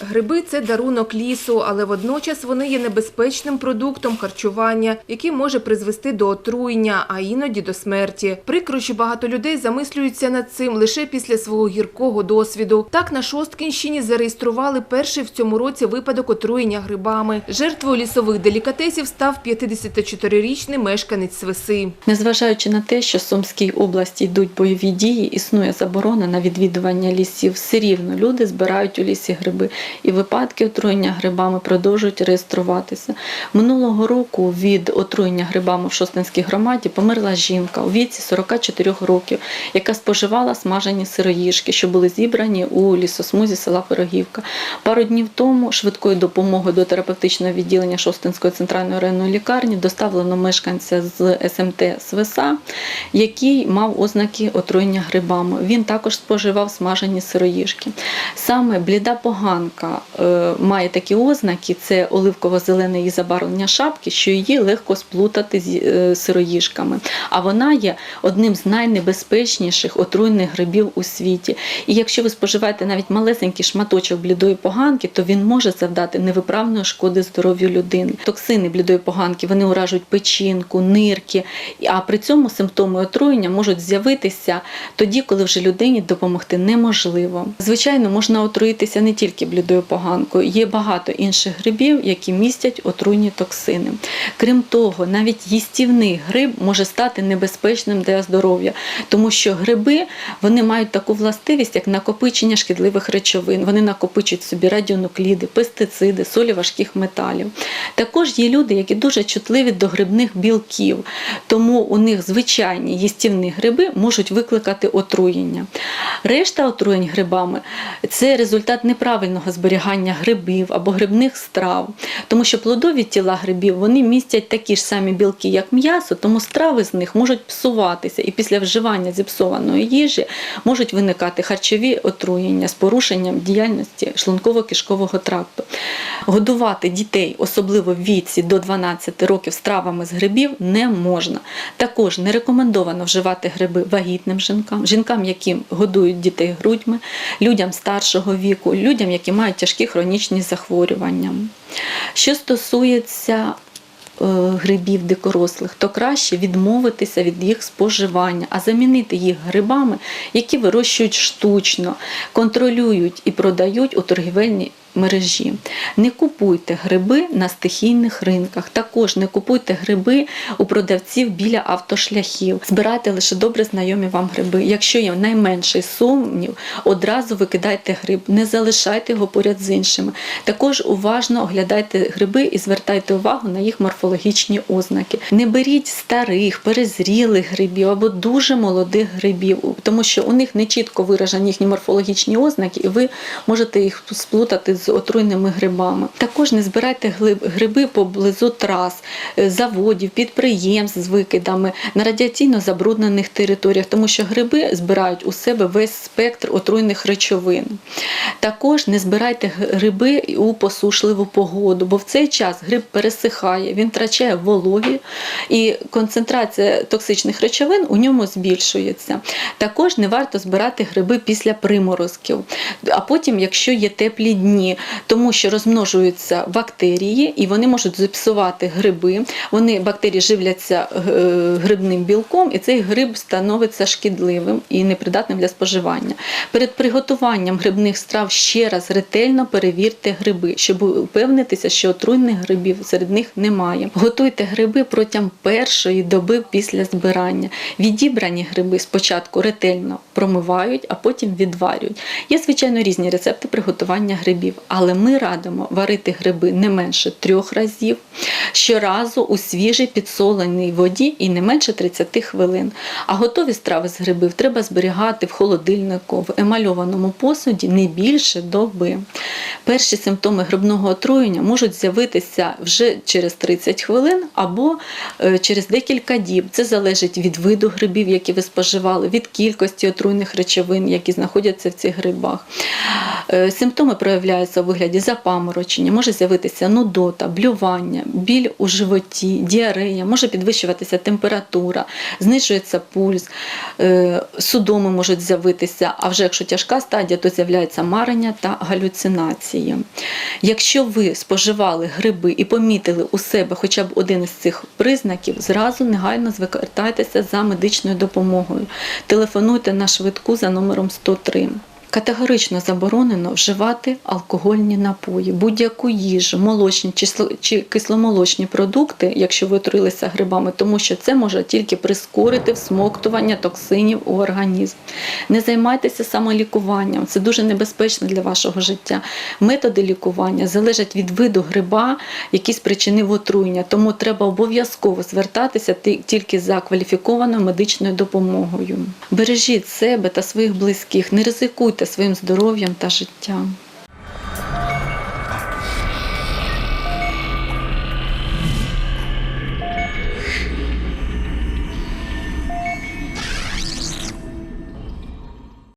Гриби це дарунок лісу, але водночас вони є небезпечним продуктом харчування, який може призвести до отруєння, а іноді до смерті. Прикро, що багато людей замислюються над цим лише після свого гіркого досвіду. Так на Шосткінщині зареєстрували перший в цьому році випадок отруєння грибами. Жертвою лісових делікатесів став 54-річний мешканець Свиси. Незважаючи на те, що в Сумській області йдуть бойові дії, існує заборона на відвідування лісів, все рівно люди збирають у лісі гриби, і випадки отруєння грибами продовжують реєструватися. Минулого року від отруєння грибами в Шостинській громаді померла жінка у віці 44 років, яка споживала смажені сироїжки, що були зібрані у лісосмузі села Пирогівка. Пару днів тому швидкою допомогою до терапевтичного відділення Шостинської центральної районної лікарні доставлено мешканця з СМТ Свиса, який мав ознаки отруєння грибами. Він також споживав смажені сироїжки. Саме бліда поганка е, має такі ознаки: це оливково-зелене її забарвлення шапки, що її легко сплутати з е, сироїжками. А вона є одним з найнебезпечніших отруйних грибів у світі. І якщо ви споживаєте навіть малесенький шматочок блідої поганки, то він може завдати невиправної шкоди здоров'ю людини. Токсини блідої поганки вони уражують печінку, нирки, а при цьому симптоми отруєння можуть з'явитися тоді, коли вже людині допомогти неможливо. Звичайно, можна отруїтися не тільки блідою поганкою, є багато інших грибів, які містять отруйні токсини. Крім того, навіть їстівний гриб може стати небезпечним для здоров'я, тому що гриби вони мають таку властивість, як накопичення шкідливих речовин. Вони накопичують собі радіонукліди, пестициди, солі важких металів. Також є люди, які дуже чутливі до грибних білків, тому у них звичайні їстівні гриби можуть викликати отруєння. Решта отруєнь грибами це результат неправильного зберігання грибів або грибних страв, тому що плодові тіла грибів вони містять такі ж самі білки, як м'ясо, тому страви з них можуть псуватися, і після вживання зіпсованої їжі можуть виникати харчові отруєння з порушенням діяльності шлунково-кишкового тракту. Годувати дітей, особливо в віці до 12 років, стравами з грибів не можна. Також не рекомендовано вживати гриби вагітним жінкам, жінкам, які годують дітей грудьми, людям старшого віку, людям, які мають тяжкі хронічні захворювання. Що стосується е, грибів дикорослих, то краще відмовитися від їх споживання, а замінити їх грибами, які вирощують штучно, контролюють і продають у торгівельній мережі. Не купуйте гриби на стихійних ринках. Також не купуйте гриби у продавців біля автошляхів. Збирайте лише добре знайомі вам гриби. Якщо є найменший сумнів, одразу викидайте гриб, не залишайте його поряд з іншими. Також уважно оглядайте гриби і звертайте увагу на їх морфологічні ознаки. Не беріть старих, перезрілих грибів або дуже молодих грибів, тому що у них не чітко виражені їхні морфологічні ознаки, і ви можете їх сплутати з отруйними грибами. Також не збирайте гриби поблизу трас, е, заводів, підприємств з викидами на радіаційно забруднених територіях, тому що гриби збирають у себе весь спектр отруйних речовин. Також не збирайте гриби у посушливу погоду, бо в цей час гриб пересихає, він втрачає вологі і концентрація токсичних речовин у ньому збільшується. Також не варто збирати гриби після приморозків, а потім, якщо є теплі дні, тому що розмножуються бактерії і вони можуть зіпсувати гриби. Вони бактерії живляться е, грибним білком, і цей гриб становиться шкідливим і непридатним для споживання. Перед приготуванням грибних страв ще раз ретельно перевірте гриби, щоб упевнитися, що отруйних грибів серед них немає. Готуйте гриби протягом першої доби після збирання. Відібрані гриби спочатку ретельно промивають, а потім відварюють. Є, звичайно, різні рецепти приготування грибів, але ми радимо варити гриби не менше трьох разів, щоразу у свіжій підсоленій воді і не менше 30 хвилин. А готові страви з грибів треба зберігати в холодильнику, в емальованому посуді не більше доби. Перші симптоми грибного отруєння можуть з'явитися вже через 30 хвилин або е, через декілька діб. Це залежить від виду грибів, які ви споживали, від кількості отруйних речовин, які знаходяться в цих грибах. Е, Симптоми проявляються проявляються у вигляді запаморочення, може з'явитися нудота, блювання, біль у животі, діарея, може підвищуватися температура, знижується пульс, е, судоми можуть з'явитися, а вже якщо тяжка стадія, то з'являється марення та галюцинації. Якщо ви споживали гриби і помітили у себе хоча б один із цих признаків, зразу негайно звертайтеся за медичною допомогою. Телефонуйте на швидку за номером 103. Категорично заборонено вживати алкогольні напої, будь-яку їжу, молочні чи кисломолочні продукти, якщо ви отруїлися грибами, тому що це може тільки прискорити всмоктування токсинів у організм. Не займайтеся самолікуванням, це дуже небезпечно для вашого життя. Методи лікування залежать від виду гриба, який спричинив отруєння, тому треба обов'язково звертатися ти- тільки за кваліфікованою медичною допомогою. Бережіть себе та своїх близьких, не ризикуйте своїм здоров'ям та життям.